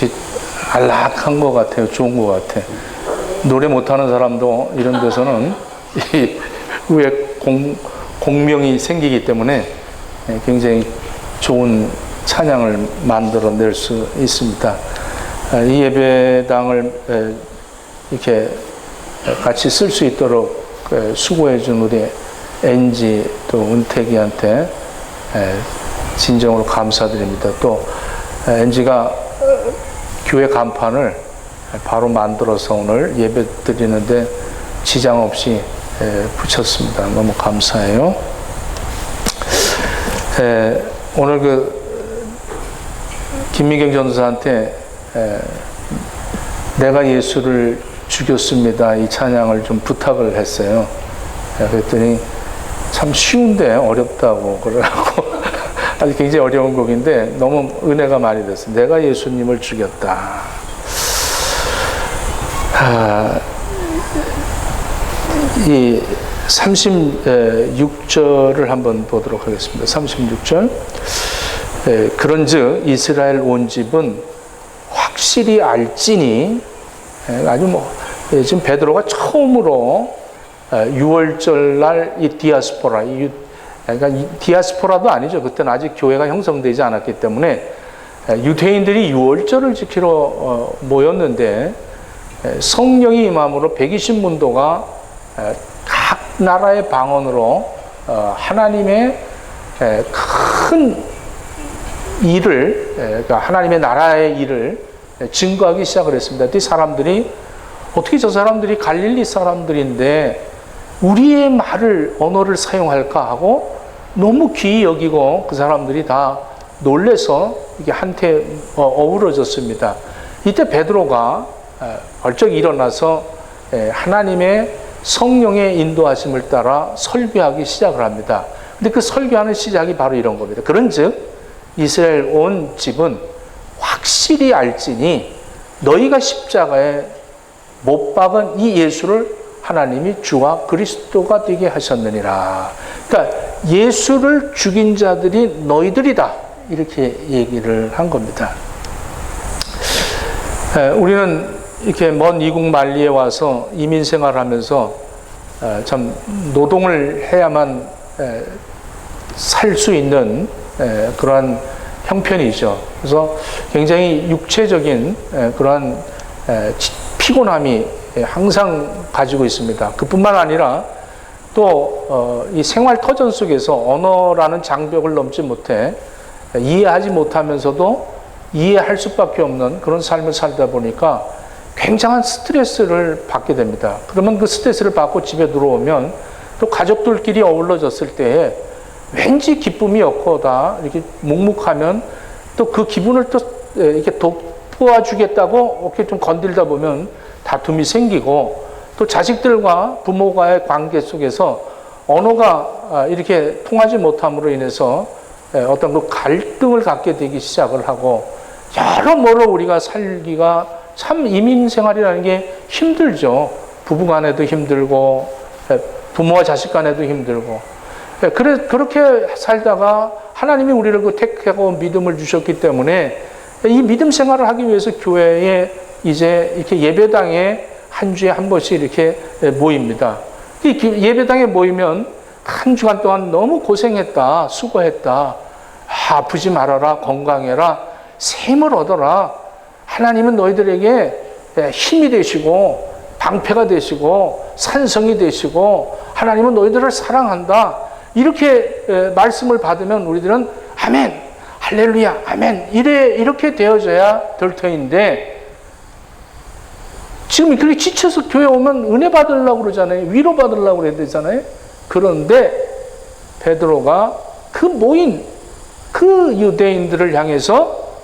이렇게 안락한 것 같아요. 좋은 것 같아. 노래 못하는 사람도 이런 데서는 이 후에 공, 공명이 생기기 때문에 예, 굉장히 좋은 찬양을 만들어낼 수 있습니다. 아, 이 예배당을 에, 이렇게 같이 쓸 수 있도록 에, 수고해준 우리 엔지 또 은택이한테 에, 진정으로 감사드립니다. 또 엔지가 교회 간판을 바로 만들어서 오늘 예배 드리는데 지장 없이 에, 붙였습니다. 너무 감사해요. 에, 오늘 그 김미경 전사한테 에, 내가 예수를 죽였습니다. 이 찬양을 좀 부탁을 했어요. 에, 그랬더니 참 쉬운데 어렵다고 그러고 아주 굉장히 어려운 곡인데 너무 은혜가 많이 됐어요. 내가 예수님을 죽였다. 아, 이 36절을 한번 보도록 하겠습니다. 36절. 예, 그런즉 이스라엘 온 집은 확실히 알지니 예, 아주 뭐 예, 지금 베드로가 처음으로 6월절 날 이 디아스포라 이 유- 그러니까 이 디아스포라도 아니죠. 그때는 아직 교회가 형성되지 않았기 때문에 예, 유대인들이 6월절을 지키러 어, 모였는데 예, 성령이 임함으로 120문도가 각 나라의 방언으로 어, 하나님의 예, 큰 일을 예, 그러니까 하나님의 나라의 일을 증거하기 시작을 했습니다. 이 사람들이 어떻게 저 사람들이 갈릴리 사람들인데 우리의 말을 언어를 사용할까 하고 너무 귀히 여기고 그 사람들이 다 놀래서 이게 한테 어, 어우러졌습니다. 이때 베드로가 에, 벌쩍 일어나서 에, 하나님의 성령의 인도하심을 따라 설교하기 시작을 합니다. 근데 그 설교하는 시작이 바로 이런 겁니다. 그런즉 이스라엘 온 집은 확실히 알지니 너희가 십자가에 못 박은 이 예수를 하나님이 주와 그리스도가 되게 하셨느니라. 그러니까 예수를 죽인 자들이 너희들이다. 이렇게 얘기를 한 겁니다. 에, 우리는 이렇게 먼 이국 만리에 와서 이민 생활하면서 에, 참 노동을 해야만 살 수 있는 에, 그러한 형편이죠. 그래서 굉장히 육체적인 에, 그러한 피곤함이 항상 가지고 있습니다. 그뿐만 아니라 또 이 생활 터전 속에서 언어라는 장벽을 넘지 못해 이해하지 못하면서도 이해할 수밖에 없는 그런 삶을 살다 보니까 굉장한 스트레스를 받게 됩니다. 그러면 그 스트레스를 받고 집에 들어오면 또 가족들끼리 어울러졌을 때에 왠지 기쁨이 없고다 이렇게 묵묵하면 또 그 기분을 또 이렇게 돋보아 주겠다고 이렇게 좀 건들다 보면 다툼이 생기고 또 자식들과 부모와의 관계 속에서 언어가 아, 이렇게 통하지 못함으로 인해서 예, 어떤 그 갈등을 갖게 되기 시작을 하고 여러모로 우리가 살기가 참 이민 생활이라는 게 힘들죠. 부부 간에도 힘들고 예, 부모와 자식 간에도 힘들고 예, 그래 그렇게 살다가 하나님이 우리를 그 택하고 믿음을 주셨기 때문에 이 믿음 생활을 하기 위해서 교회에 이제 이렇게 예배당에 한 주에 한 번씩 이렇게 모입니다. 이 기- 예배당에 모이면 한 주간 동안 너무 고생했다, 수고했다, 아, 아프지 말아라, 건강해라, 샘을 얻어라. 하나님은 너희들에게 힘이 되시고 방패가 되시고 산성이 되시고 하나님은 너희들을 사랑한다. 이렇게 에, 말씀을 받으면 우리들은 아멘, 할렐루야, 아멘 이래 이렇게 되어져야 될 터인데 지금 그렇게 지쳐서 교회 오면 은혜 받으려고 그러잖아요. 위로 받으려고 그래야 되잖아요. 그런데 베드로가 그 모인 그 유대인들을 향해서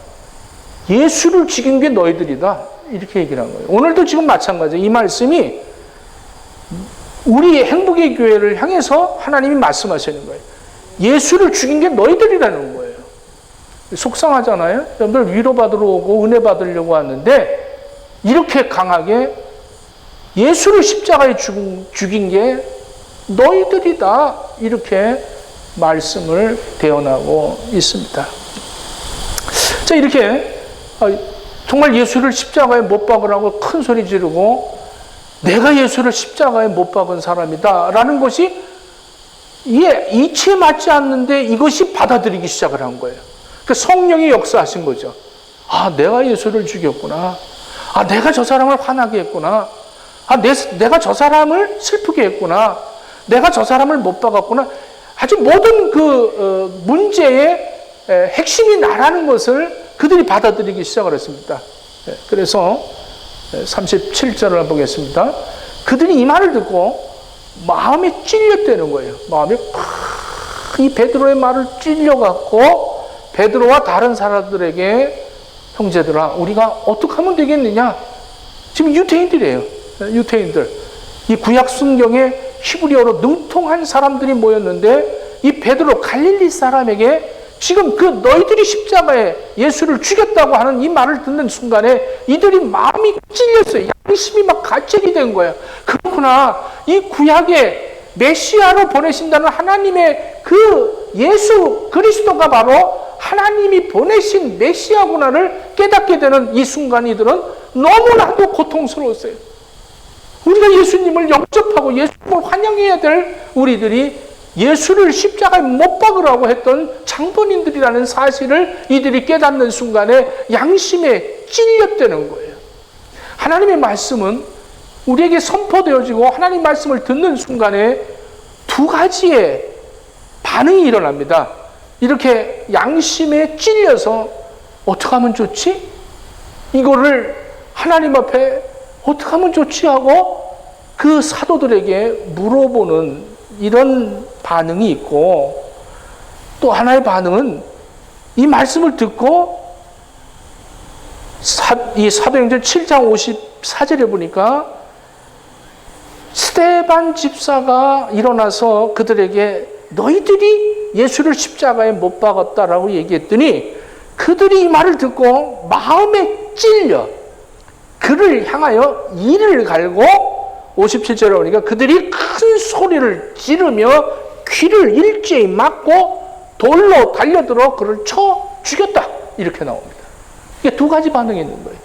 예수를 죽인 게 너희들이다. 이렇게 얘기를 한 거예요. 오늘도 지금 마찬가지예요. 이 말씀이 우리 행복의 교회를 향해서 하나님이 말씀하시는 거예요. 예수를 죽인 게 너희들이라는 거예요. 속상하잖아요. 여러분들 위로받으러 오고 은혜 받으려고 왔는데 이렇게 강하게 예수를 십자가에 죽은, 죽인 게 너희들이다. 이렇게 말씀을 대언하고 있습니다. 자, 이렇게 어, 정말 예수를 십자가에 못 박으라고 큰 소리 지르고 내가 예수를 십자가에 못 박은 사람이다 라는 것이 이게 이치에 맞지 않는데 이것이 받아들이기 시작을 한 거예요. 그 성령이 역사하신 거죠. 아, 내가 예수를 죽였구나. 아, 내가 저 사람을 화나게 했구나. 아, 내, 내가 저 사람을 슬프게 했구나. 내가 저 사람을 못 박았구나. 아주 모든 그 어, 문제의 에, 핵심이 나라는 것을 그들이 받아들이기 시작을 했습니다. 예, 그래서 37절을 보겠습니다. 그들이 이 말을 듣고 마음에 찔렸다는 거예요. 마음에 이 베드로의 말을 찔려갖고 베드로와 다른 사람들에게 형제들아 우리가 어떻게 하면 되겠느냐? 지금 유태인들이에요. 유태인들. 이 구약 성경에 히브리어로 능통한 사람들이 모였는데 이 베드로 갈릴리 사람에게 지금 그 너희들이 십자가에 예수를 죽였다고 하는 이 말을 듣는 순간에 이들이 마음이 찔렸어요. 양심이 막 가책이 된 거예요. 그렇구나. 이 구약에 메시아로 보내신다는 하나님의 그 예수 그리스도가 바로 하나님이 보내신 메시아구나를 깨닫게 되는 이 순간 이들은 너무나도 고통스러웠어요. 우리가 예수님을 영접하고 예수님을 환영해야 될 우리들이 예수를 십자가에 못 박으라고 했던 장본인들이라는 사실을 이들이 깨닫는 순간에 양심에 찔렸다는 거예요. 하나님의 말씀은 우리에게 선포되어지고 하나님 말씀을 듣는 순간에 두 가지의 반응이 일어납니다. 이렇게 양심에 찔려서 어떻게 하면 좋지? 이거를 하나님 앞에 어떻게 하면 좋지 하고 그 사도들에게 물어보는 이런 반응이 있고 또 하나의 반응은 이 말씀을 듣고 사, 이 사도행전 7장 54절에 보니까 스테반 집사가 일어나서 그들에게 너희들이 예수를 십자가에 못 박았다라고 얘기했더니 그들이 이 말을 듣고 마음에 찔려 그를 향하여 이를 갈고 57절에 보니까 그들이 큰 소리를 지르며 귀를 일제히 막고 돌로 달려들어 그를 쳐 죽였다. 이렇게 나옵니다. 이게 두 가지 반응이 있는 거예요.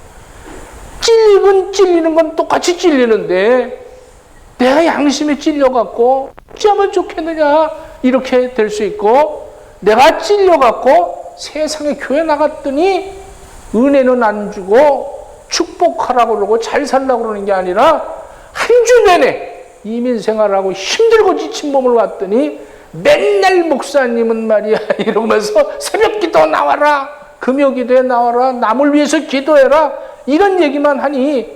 찔리건 찔리는 건 똑같이 찔리는데 내가 양심에 찔려갖고 어찌하면 좋겠느냐 이렇게 될 수 있고 내가 찔려갖고 세상에 교회 나갔더니 은혜는 안 주고 축복하라고 그러고 잘 살라고 그러는 게 아니라 한 주 내내 이민 생활하고 힘들고 지친 몸을 왔더니 맨날 목사님은 말이야 이러면서 새벽 기도 나와라 금요 기도에 나와라 남을 위해서 기도해라 이런 얘기만 하니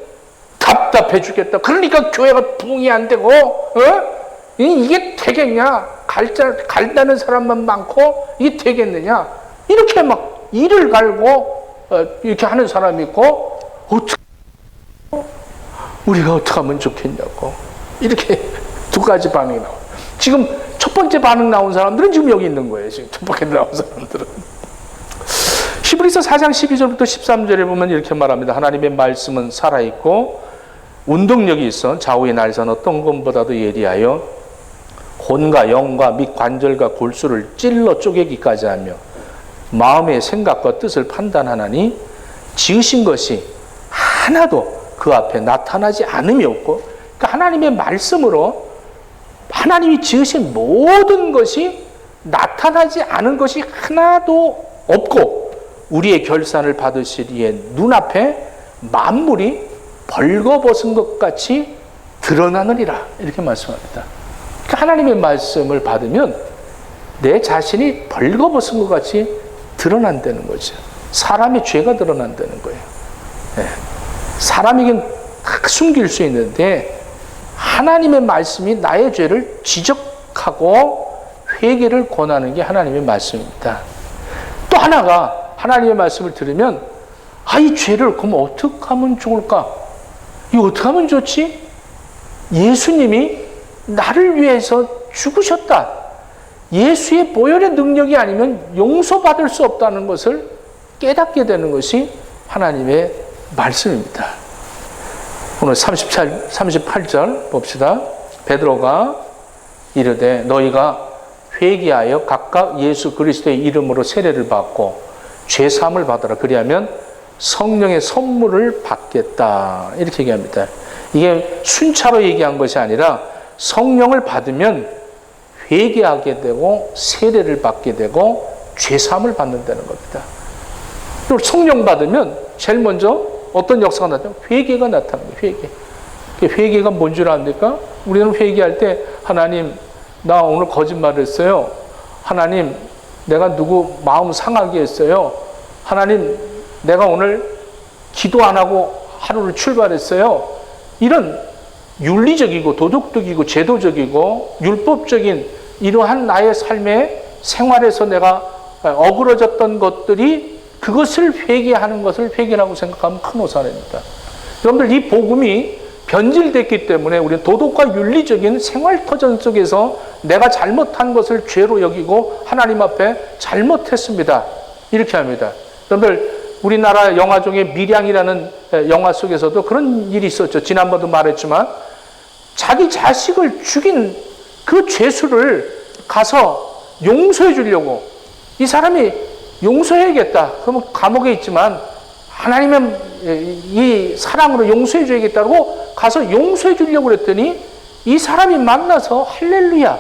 답답해 죽겠다. 그러니까 교회가 부흥이 안 되고 어? 이게 되겠냐? 갈자 갈다는 사람만 많고 이게 되겠느냐? 이렇게 막 이를 갈고 어, 이렇게 하는 사람이 있고 어떻게 우리가 어떻게 하면 좋겠냐고 이렇게 두 가지 반응이 나와. 지금 첫 번째 반응 나온 사람들은 지금 여기 있는 거예요. 지금 첫 번째 나온 사람들은. 히브리서 4장 12절부터 13절에 보면 이렇게 말합니다. 하나님의 말씀은 살아있고 운동력이 있어 좌우의 날선 어떤 것보다도 예리하여 혼과 영과 및 관절과 골수를 찔러 쪼개기까지 하며 마음의 생각과 뜻을 판단하나니 지으신 것이 하나도 그 앞에 나타나지 않음이 없고 그러니까 하나님의 말씀으로 하나님이 지으신 모든 것이 나타나지 않은 것이 하나도 없고 우리의 결산을 받으시리에 눈앞에 만물이 벌거벗은 것 같이 드러나느니라 이렇게 말씀합니다. 하나님의 말씀을 받으면 내 자신이 벌거벗은 것 같이 드러난다는 거죠. 사람의 죄가 드러난다는 거예요. 네. 사람에겐 숨길 수 있는데 하나님의 말씀이 나의 죄를 지적하고 회개를 권하는 게 하나님의 말씀입니다. 또 하나가 하나님의 말씀을 들으면 아, 이 죄를 그럼 어떻게 하면 좋을까? 이 어떻게 하면 좋지? 예수님이 나를 위해서 죽으셨다. 예수의 보혈의 능력이 아니면 용서받을 수 없다는 것을 깨닫게 되는 것이 하나님의 말씀입니다. 오늘 38, 38절 봅시다. 베드로가 이르되 너희가 회개하여 각각 예수 그리스도의 이름으로 세례를 받고 죄 사함을 받으라. 그리하면 성령의 선물을 받겠다. 이렇게 얘기합니다. 이게 순차로 얘기한 것이 아니라 성령을 받으면 회개하게 되고 세례를 받게 되고 죄사함을 받는다는 겁니다. 그리고 성령 받으면 제일 먼저 어떤 역사가 나타나요? 회개가 나타납니다. 회개. 그 회개가 뭔 줄 압니까? 우리는 회개할 때 하나님 나 오늘 거짓말을 했어요. 하나님 내가 누구 마음 상하게 했어요. 하나님 내가 오늘 기도 안 하고 하루를 출발했어요. 이런 윤리적이고 도덕적이고 제도적이고 율법적인 이러한 나의 삶의 생활에서 내가 어그러졌던 것들이 그것을 회개하는 것을 회개라고 생각하면 큰 오산입니다. 여러분들 이 복음이 변질됐기 때문에 우리는 도덕과 윤리적인 생활 터전 속에서 내가 잘못한 것을 죄로 여기고 하나님 앞에 잘못했습니다. 이렇게 합니다. 여러분들 우리나라 영화 중에 미량이라는 영화 속에서도 그런 일이 있었죠. 지난번도 말했지만 자기 자식을 죽인 그 죄수를 가서 용서해 주려고 이 사람이 용서해야겠다. 그러면 감옥에 있지만 하나님의 이 사랑으로 용서해 줘야겠다고 가서 용서해 주려고 그랬더니 이 사람이 만나서 할렐루야.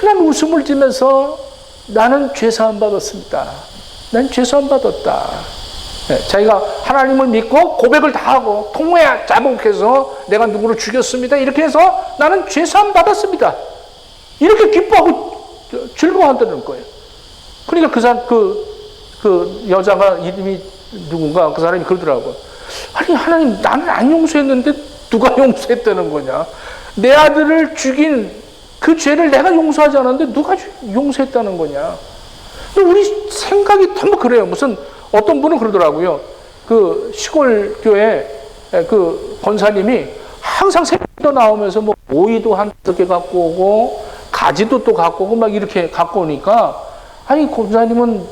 큰 웃음을 지면서 나는 죄사함 받았습니다. 난 죄사함 받았다. 네, 자기가 하나님을 믿고 고백을 다 하고 통회 자복해서 내가 누구를 죽였습니다. 이렇게 해서 나는 죄사함 받았습니다. 이렇게 기뻐하고 즐거워한다는 거예요. 그러니까 그 사람 그, 그 여자가 이름이 누군가 그 사람이 그러더라고. 아니 하나님 나는 안 용서했는데 누가 용서했다는 거냐? 내 아들을 죽인 그 죄를 내가 용서하지 않았는데 누가 용서했다는 거냐? 우리 생각이 전부 그래요. 무슨 어떤 분은 그러더라고요. 그 시골 교회 그 권사님이 항상 새벽도 나오면서 뭐 오이도 한 다섯 개 갖고 오고 가지도 또 갖고 오고 막 이렇게 갖고 오니까 아니 권사님은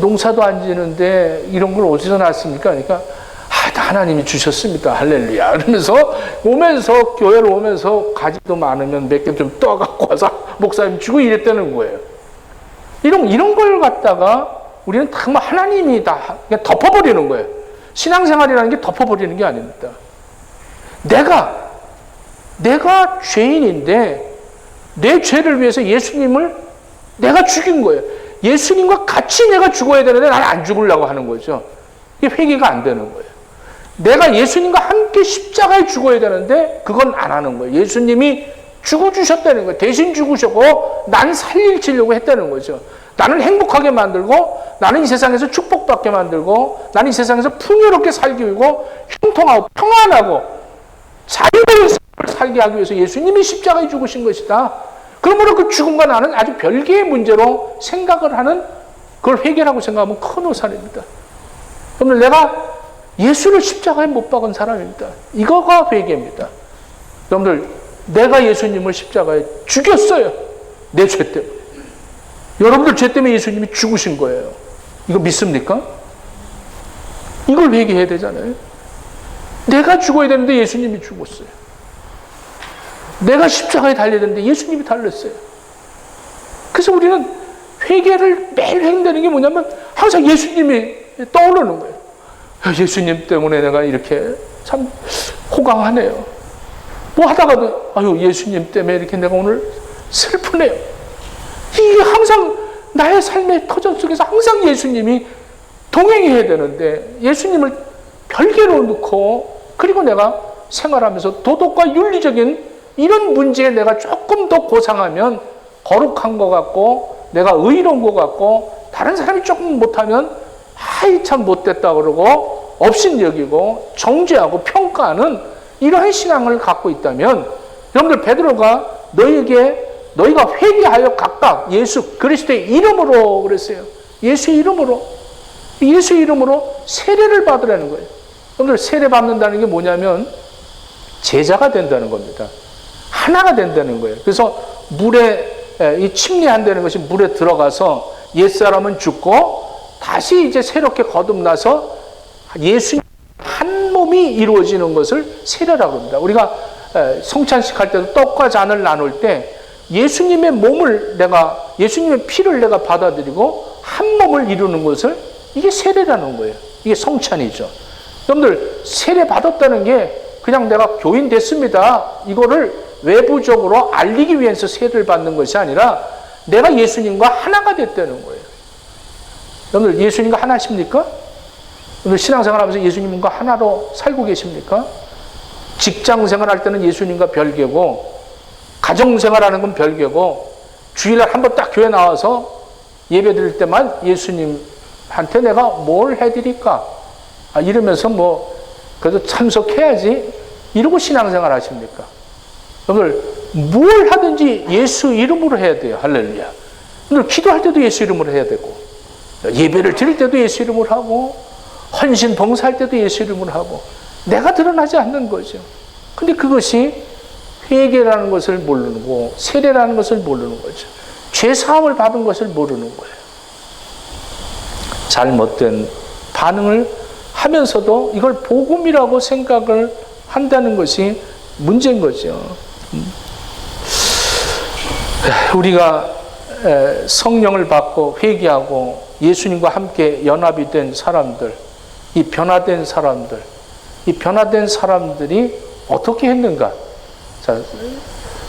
농사도 안 지는데 이런 걸 어디서 났습니까? 그러니까 아, 하나님이 주셨습니다. 할렐루야. 그러면서 오면서 교회를 오면서 가지도 많으면 몇 개 좀 떠갖고 와서 목사님 주고 이랬다는 거예요. 이런 이런 걸 갖다가 우리는 정말 하나님이 다 덮어버리는 거예요. 신앙생활이라는 게 덮어버리는 게 아닙니다. 내가 내가 죄인인데 내 죄를 위해서 예수님을 내가 죽인 거예요. 예수님과 같이 내가 죽어야 되는데 나는 안 죽으려고 하는 거죠. 이게 회개가 안 되는 거예요. 내가 예수님과 함께 십자가에 죽어야 되는데 그건 안 하는 거예요. 예수님이 죽어주셨다는 거예요. 대신 죽으셨고 난 살리려고 했다는 거죠. 나는 행복하게 만들고 나는 이 세상에서 축복받게 만들고 나는 이 세상에서 풍요롭게 살기 위고 형통하고 평안하고 자유로운 삶을 살게 하기 위해서 예수님이 십자가에 죽으신 것이다. 그러므로 그 죽음과 나는 아주 별개의 문제로 생각을 하는 그걸 회개라고 생각하면 큰 오산입니다. 그러면 내가 예수를 십자가에 못 박은 사람입니다. 이거가 회개입니다. 여러분들, 내가 예수님을 십자가에 죽였어요. 내 죄 때문에. 여러분들 죄 때문에 예수님이 죽으신 거예요. 이거 믿습니까? 이걸 회개해야 되잖아요. 내가 죽어야 되는데 예수님이 죽었어요. 내가 십자가에 달려야 되는데 예수님이 달렸어요. 그래서 우리는 회개를 매일 행되는 게 뭐냐면 항상 예수님이 떠오르는 거예요. 예수님 때문에 내가 이렇게 참 호강하네요. 뭐 하다가도 아유 예수님 때문에 이렇게 내가 오늘 슬프네요. 이게 항상 나의 삶의 터전 속에서 항상 예수님이 동행해야 되는데 예수님을 별개로 놓고 그리고 내가 생활하면서 도덕과 윤리적인 이런 문제에 내가 조금 더 고상하면 거룩한 것 같고 내가 의로운 것 같고 다른 사람이 조금 못하면 아이 참 못됐다 그러고 업신 여기고 정죄하고 평가하는 이러한 신앙을 갖고 있다면 여러분들 베드로가 너에게 너희가 회개하여 각각 예수 그리스도의 이름으로 그랬어요. 예수의 이름으로 예수 이름으로 세례를 받으라는 거예요. 여러분들 세례 받는다는 게 뭐냐면 제자가 된다는 겁니다. 하나가 된다는 거예요. 그래서 물에 이 침례한다는 것이 물에 들어가서 옛 사람은 죽고 다시 이제 새롭게 거듭나서 예수님 한 몸이 이루어지는 것을 세례라고 합니다. 우리가 성찬식 할 때도 떡과 잔을 나눌 때 예수님의 몸을 내가 예수님의 피를 내가 받아들이고 한 몸을 이루는 것을 이게 세례라는 거예요. 이게 성찬이죠. 여러분들 세례 받았다는 게 그냥 내가 교인 됐습니다. 이거를 외부적으로 알리기 위해서 세례를 받는 것이 아니라 내가 예수님과 하나가 됐다는 거예요. 여러분들 예수님과 하나십니까? 오늘 신앙생활 하면서 예수님과 하나로 살고 계십니까? 직장 생활할 때는 예수님과 별개고, 가정 생활하는 건 별개고, 주일날 한 번 딱 교회 나와서 예배 드릴 때만 예수님한테 내가 뭘 해드릴까? 아, 이러면서 뭐, 그래도 참석해야지. 이러고 신앙생활 하십니까? 여러분들, 뭘 하든지 예수 이름으로 해야 돼요. 할렐루야. 오늘 기도할 때도 예수 이름으로 해야 되고, 예배를 드릴 때도 예수 이름으로 하고, 헌신 봉사할 때도 예수 이름으로 하고, 내가 드러나지 않는 거죠. 근데 그것이 회개라는 것을 모르고, 세례라는 것을 모르는 거죠. 죄 사함을 받은 것을 모르는 거예요. 잘못된 반응을 하면서도 이걸 복음이라고 생각을 한다는 것이 문제인 거죠. 음. 우리가 성령을 받고 회개하고 예수님과 함께 연합이 된 사람들, 이 변화된 사람들, 이 변화된 사람들이 어떻게 했는가? 자,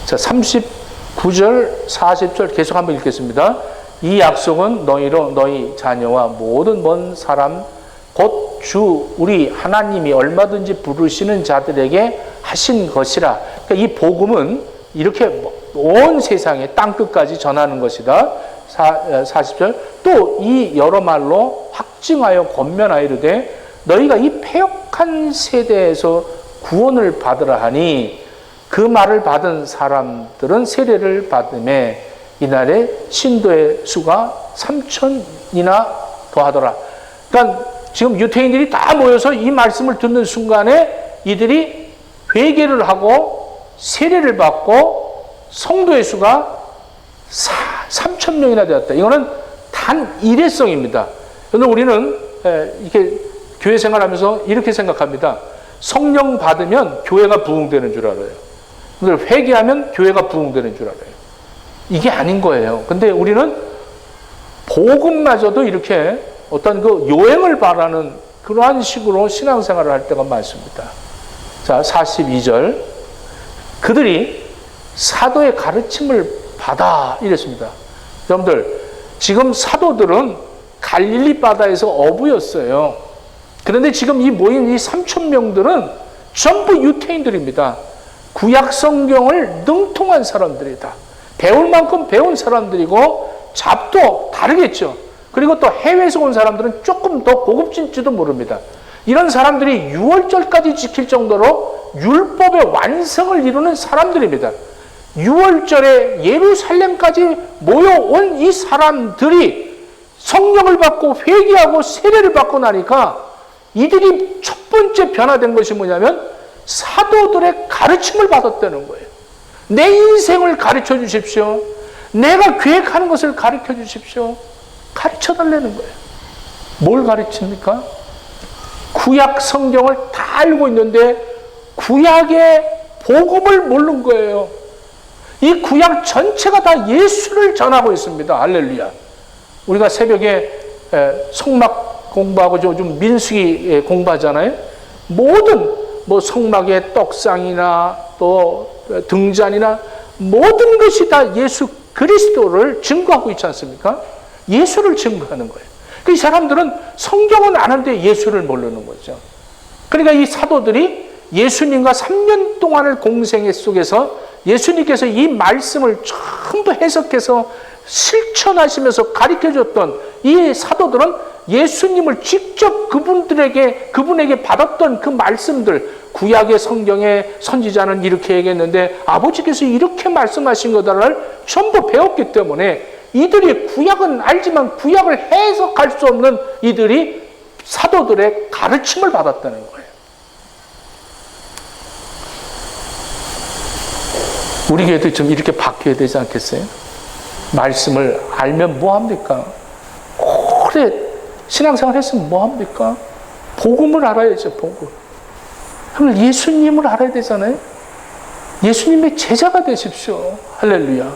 자 39절, 40절 계속 한번 읽겠습니다. 이 약속은 너희로 너희 자녀와 모든 먼 사람 곧 주 우리 하나님이 얼마든지 부르시는 자들에게 하신 것이라. 그러니까 이 복음은 이렇게 온 세상에 땅 끝까지 전하는 것이다. 40절 또 이 여러 말로 확증하여 권면하이르되 너희가 이 폐역한 세대에서 구원을 받으라 하니 그 말을 받은 사람들은 세례를 받음에 이날에 신도의 수가 3천이나 더하더라. 그러니까 지금 유태인들이 다 모여서 이 말씀을 듣는 순간에 이들이 회개를 하고 세례를 받고 성도의 수가 3천 명이나 되었다. 이거는 단 일회성입니다. 오늘 우리는 이렇게 교회 생활하면서 이렇게 생각합니다. 성령 받으면 교회가 부흥되는 줄 알아요. 오늘 회개하면 교회가 부흥되는 줄 알아요. 이게 아닌 거예요. 근데 우리는 복음마저도 이렇게 어떤 그 요행을 바라는 그러한 식으로 신앙생활을 할 때가 많습니다. 자, 42절. 그들이 사도의 가르침을 받아 이랬습니다. 여러분들, 지금 사도들은 갈릴리 바다에서 어부였어요. 그런데 지금 이 모인 이 3천 명들은 전부 유태인들입니다. 구약 성경을 능통한 사람들이다. 배울 만큼 배운 사람들이고 잡도 다르겠죠. 그리고 또 해외에서 온 사람들은 조금 더 고급진지도 모릅니다. 이런 사람들이 6월절까지 지킬 정도로 율법의 완성을 이루는 사람들입니다. 6월절에 예루살렘까지 모여온 이 사람들이 성령을 받고 회개하고 세례를 받고 나니까 이들이 첫 번째 변화된 것이 뭐냐면 사도들의 가르침을 받았다는 거예요. 내 인생을 가르쳐 주십시오. 내가 계획하는 것을 가르쳐 주십시오. 가르쳐 달라는 거예요. 뭘 가르칩니까? 구약 성경을 다 알고 있는데 구약의 복음을 모르는 거예요. 이 구약 전체가 다 예수를 전하고 있습니다. 할렐루야. 우리가 새벽에 성막 공부하고 좀 민수기 공부하잖아요. 모든 뭐 성막의 떡상이나 또 등잔이나 모든 것이 다 예수 그리스도를 증거하고 있지 않습니까? 예수를 증거하는 거예요. 그 사람들은 성경은 아는데 예수를 모르는 거죠. 그러니까 이 사도들이 예수님과 3년 동안을 공생애 속에서 예수님께서 이 말씀을 전부 해석해서 실천하시면서 가르쳐 줬던 이 사도들은 예수님을 직접 그분들에게 그분에게 받았던 그 말씀들 구약의 성경의 선지자는 이렇게 얘기했는데 아버지께서 이렇게 말씀하신 거다를 전부 배웠기 때문에 이들이 구약은 알지만 구약을 해석할 수 없는 이들이 사도들의 가르침을 받았다는 거예요. 우리 교회도 좀 이렇게 바뀌어야 되지 않겠어요? 말씀을 알면 뭐 합니까? 오래 신앙생활 했으면 뭐 합니까? 복음을 알아야죠, 복음. 그럼 예수님을 알아야 되잖아요? 예수님의 제자가 되십시오. 할렐루야.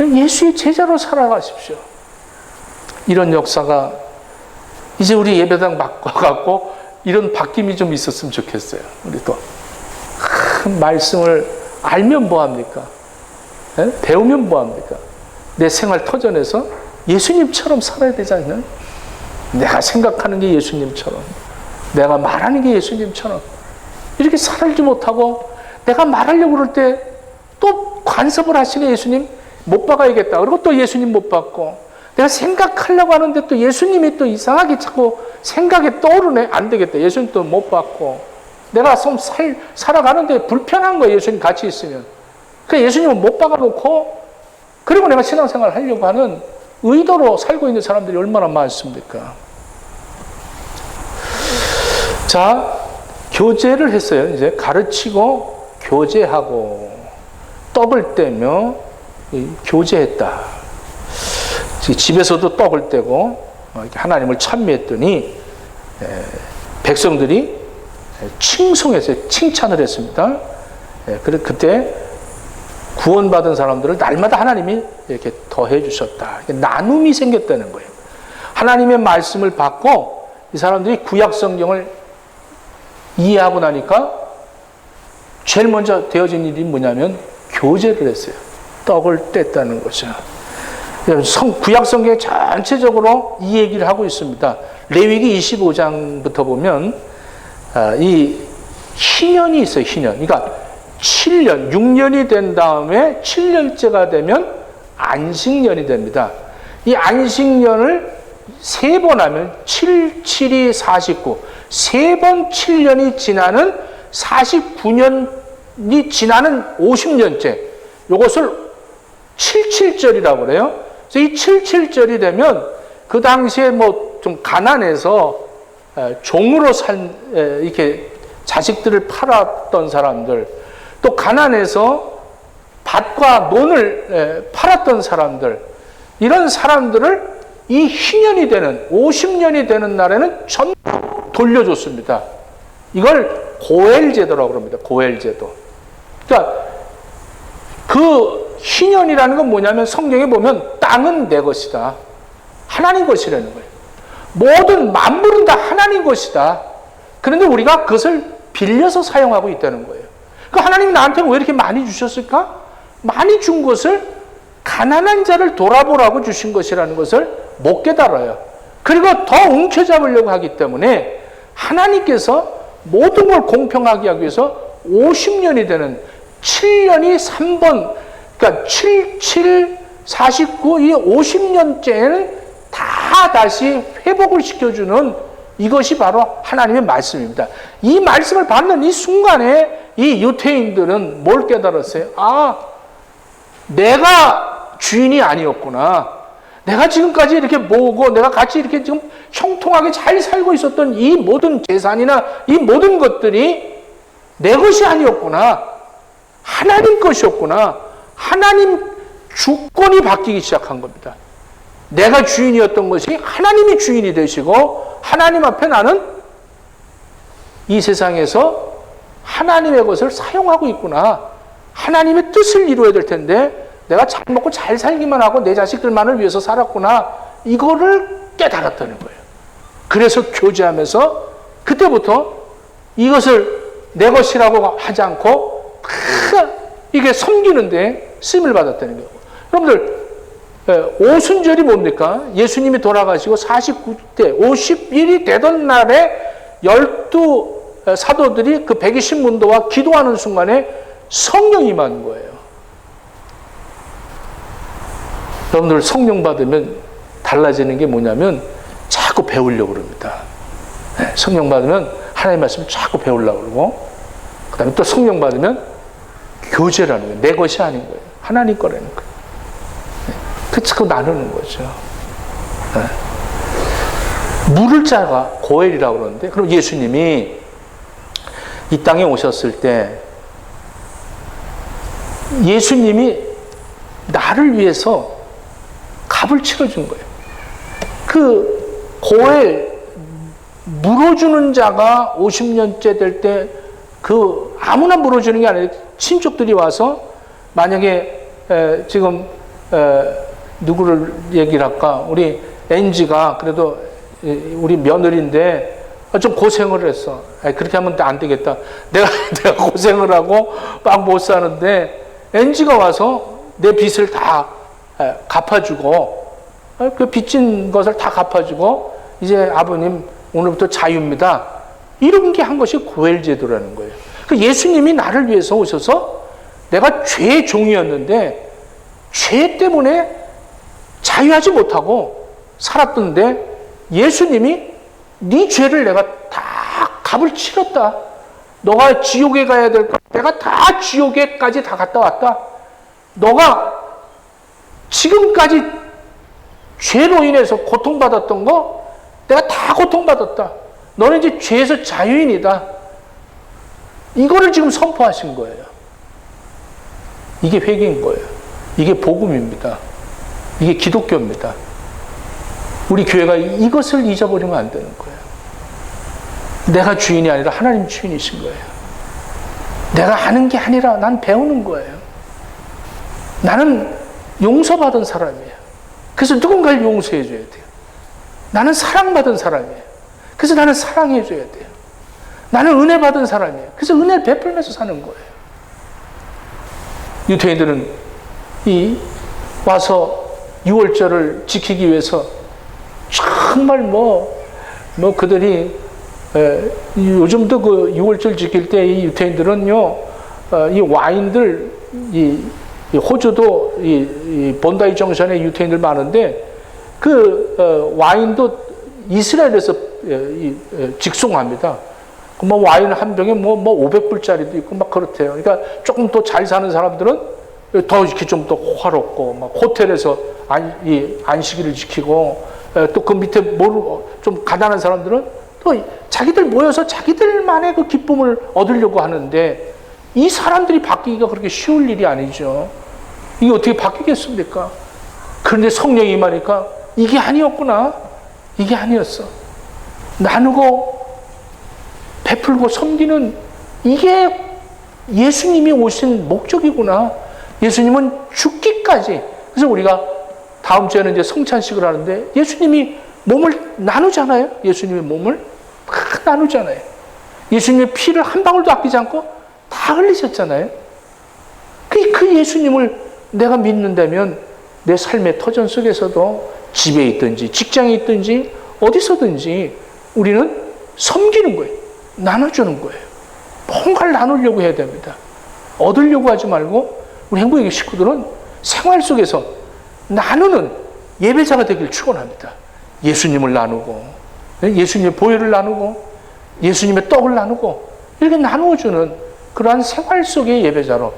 예수의 제자로 살아가십시오. 이런 역사가 이제 우리 예배당 바꿔갖고 이런 바뀜이 좀 있었으면 좋겠어요. 우리도. 큰 말씀을 알면 뭐합니까? 예? 배우면 뭐합니까? 내 생활 터전에서 예수님처럼 살아야 되지 않나? 내가 생각하는 게 예수님처럼, 내가 말하는 게 예수님처럼, 이렇게 살지 못하고 내가 말하려고 그럴 때또 관섭을 하시네, 예수님. 못 박아야겠다. 그리고 또 예수님 못 받고. 내가 생각하려고 하는데 또 예수님이 또 이상하게 자꾸 생각에 떠오르네. 안 되겠다. 예수님 또 못 받고. 내가 좀 살, 살아가는데 불편한 거예요. 예수님 같이 있으면. 그 예수님을 못 박아놓고 그리고 내가 신앙생활 하려고 하는 의도로 살고 있는 사람들이 얼마나 많습니까? 자, 교제를 했어요. 이제 가르치고 교제하고 떡을 떼며 교제했다. 집에서도 떡을 떼고 하나님을 찬미했더니 백성들이 칭송했어요. 칭찬을 했습니다. 그때 구원받은 사람들을 날마다 하나님이 이렇게 더해 주셨다. 나눔이 생겼다는 거예요. 하나님의 말씀을 받고 이 사람들이 구약 성경을 이해하고 나니까 제일 먼저 되어진 일이 뭐냐면 교제를 했어요. 떡을 뗐다는 거죠. 성, 구약 성경 전체적으로 이 얘기를 하고 있습니다. 레위기 25장부터 보면 아, 이 희년이 있어요. 희년. 그러니까 7년, 6년이 된 다음에 7년째가 되면 안식년이 됩니다. 이 안식년을 세 번 하면 7, 7이 49, 세 번 7년이 지나는 49년이 지나는 50년째. 요것을 77절이라고 그래요. 그래서 이 77절이 되면 그 당시에 뭐 좀 가난해서 종으로 산 이렇게 자식들을 팔았던 사람들 또 가난해서 밭과 논을 팔았던 사람들 이런 사람들을 이 희년이 되는 50년이 되는 날에는 전 돌려줬습니다. 이걸 고엘 제도라고 합니다. 고엘 제도. 그러니까 그 희년이라는 건 뭐냐면 성경에 보면 땅은 내 것이다. 하나님 것이라는 거예요. 모든 만물은 다 하나님 것이다. 그런데 우리가 그것을 빌려서 사용하고 있다는 거예요. 그 하나님이 나한테 왜 이렇게 많이 주셨을까? 많이 준 것을 가난한 자를 돌아보라고 주신 것이라는 것을 못 깨달아요. 그리고 더 움켜잡으려고 하기 때문에 하나님께서 모든 걸 공평하게 하기 위해서 50년이 되는 7년이 3번, 그러니까 7, 7, 49, 이 50년째는 다 다시 회복을 시켜주는 이것이 바로 하나님의 말씀입니다. 이 말씀을 받는 이 순간에 이 유태인들은 뭘 깨달았어요? 아, 내가 주인이 아니었구나. 내가 지금까지 이렇게 모으고 내가 같이 이렇게 지금 형통하게 잘 살고 있었던 이 모든 재산이나 이 모든 것들이 내 것이 아니었구나. 하나님 것이었구나. 하나님 주권이 바뀌기 시작한 겁니다. 내가 주인이었던 것이 하나님이 주인이 되시고 하나님 앞에 나는 이 세상에서 하나님의 것을 사용하고 있구나. 하나님의 뜻을 이루어야 될 텐데 내가 잘 먹고 잘 살기만 하고 내 자식들만을 위해서 살았구나. 이거를 깨달았다는 거예요. 그래서 교제하면서 그때부터 이것을 내 것이라고 하지 않고 이게 섬기는데 쓰임을 받았다는 거예요. 여러분들 오순절이 뭡니까? 예수님이 돌아가시고 49대 50일이 되던 날에 열두 사도들이 그 120문도와 기도하는 순간에 성령이 임한 거예요. 여러분들 성령 받으면 달라지는 게 뭐냐면 자꾸 배우려고 그럽니다. 네, 성령 받으면 하나님 말씀을 자꾸 배우려고 그러고 그 다음에 또 성령 받으면 교제라는 거예요. 내 것이 아닌 거예요. 하나님 거라는 거예요. 네, 그 자꾸 나누는 거죠. 네. 물을 자가 고엘이라고 그러는데 그럼 예수님이 이 땅에 오셨을 때 예수님이 나를 위해서 값을 치러준 거예요. 그 고엘 물어주는 자가 50년째 될 때 그 아무나 물어주는 게 아니라 친족들이 와서 만약에 에, 지금 에, 누구를 얘기를 할까 우리 엔지가 그래도 우리 며느리인데 좀 고생을 했어. 그렇게 하면 안 되겠다. 내가 내가 고생을 하고 빵 못 사는데 엔지가 와서 내 빚을 다 에, 갚아주고 어, 그 빚진 것을 다 갚아주고 이제 아버님 오늘부터 자유입니다. 이런 게 한 것이 고엘 제도라는 거예요. 그 예수님이 나를 위해서 오셔서 내가 죄의 종이었는데 죄 때문에 자유하지 못하고 살았던데 예수님이 네 죄를 내가 다 값을 치렀다. 너가 지옥에 가야 될거 내가 다 지옥에까지 다 갔다 왔다. 너가 지금까지 죄로 인해서 고통받았던 거 내가 다 고통받았다. 너는 이제 죄에서 자유인이다. 이거를 지금 선포하신 거예요. 이게 회개인 거예요. 이게 복음입니다. 이게 기독교입니다. 우리 교회가 이것을 잊어버리면 안 되는 거예요. 내가 주인이 아니라 하나님 주인이신 거예요. 내가 아는 게 아니라 난 배우는 거예요. 나는 용서받은 사람이에요. 그래서 누군가를 용서해 줘야 돼요. 나는 사랑받은 사람이에요. 그래서 나는 사랑해 줘야 돼요. 나는 은혜 받은 사람이에요. 그래서 은혜를 베풀면서 사는 거예요. 유태인들은 이 와서 6월절을 지키기 위해서 정말 뭐, 뭐 그들이 에, 요즘도 그 6월절 지킬 때 이 유태인들은요, 어, 이 와인들, 이, 이 호주도 이, 이 본다이 정선에 유태인들 많은데 그 어, 와인도 이스라엘에서 에, 이, 에, 직송합니다. 그뭐 와인 한 병에 뭐, 뭐 500불짜리도 있고 막 그렇대요. 그러니까 조금 더 잘 사는 사람들은 더 이렇게 좀더 호화롭고 막 호텔에서 안, 이 안식일을 지키고 또 그 밑에 모르 좀 가난한 사람들은 또 자기들 모여서 자기들만의 그 기쁨을 얻으려고 하는데 이 사람들이 바뀌기가 그렇게 쉬울 일이 아니죠. 이게 어떻게 바뀌겠습니까? 그런데 성령이 임하니까 이게 아니었구나. 이게 아니었어. 나누고 베풀고 섬기는 이게 예수님이 오신 목적이구나. 예수님은 죽기까지. 그래서 우리가 다음 주에는 이제 성찬식을 하는데 예수님이 몸을 나누잖아요. 예수님의 몸을 다 나누잖아요. 예수님의 피를 한 방울도 아끼지 않고 다 흘리셨잖아요. 그, 그 예수님을 내가 믿는다면 내 삶의 터전 속에서도 집에 있든지 직장에 있든지 어디서든지 우리는 섬기는 거예요. 나눠주는 거예요. 뭔가를 나누려고 해야 됩니다. 얻으려고 하지 말고 우리 행복의 식구들은 생활 속에서 나누는 예배자가 되길 축원합니다. 예수님을 나누고 예수님의 보혈을 나누고 예수님의 떡을 나누고 이렇게 나누어주는 그러한 생활 속의 예배자로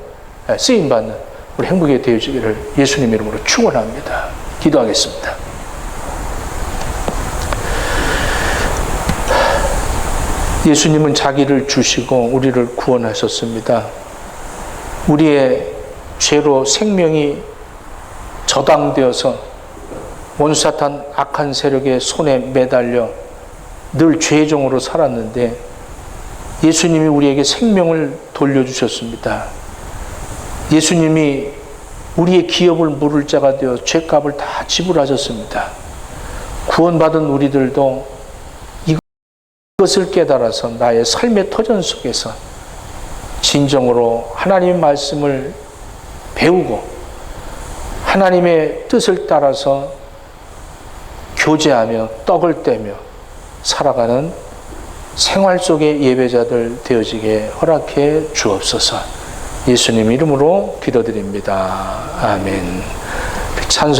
쓰임 받는 우리 행복에 되어지기를 예수님 이름으로 축원합니다. 기도하겠습니다. 예수님은 자기를 주시고 우리를 구원하셨습니다. 우리의 죄로 생명이 저당되어서 원사탄 악한 세력의 손에 매달려 늘 죄종으로 살았는데 예수님이 우리에게 생명을 돌려주셨습니다. 예수님이 우리의 기업을 물을 자가 되어 죄값을 다 지불하셨습니다. 구원받은 우리들도 이것을 깨달아서 나의 삶의 터전 속에서 진정으로 하나님의 말씀을 배우고 하나님의 뜻을 따라서 교제하며 떡을 떼며 살아가는 생활 속의 예배자들 되어지게 허락해 주옵소서. 예수님 이름으로 기도드립니다. 아멘. 찬송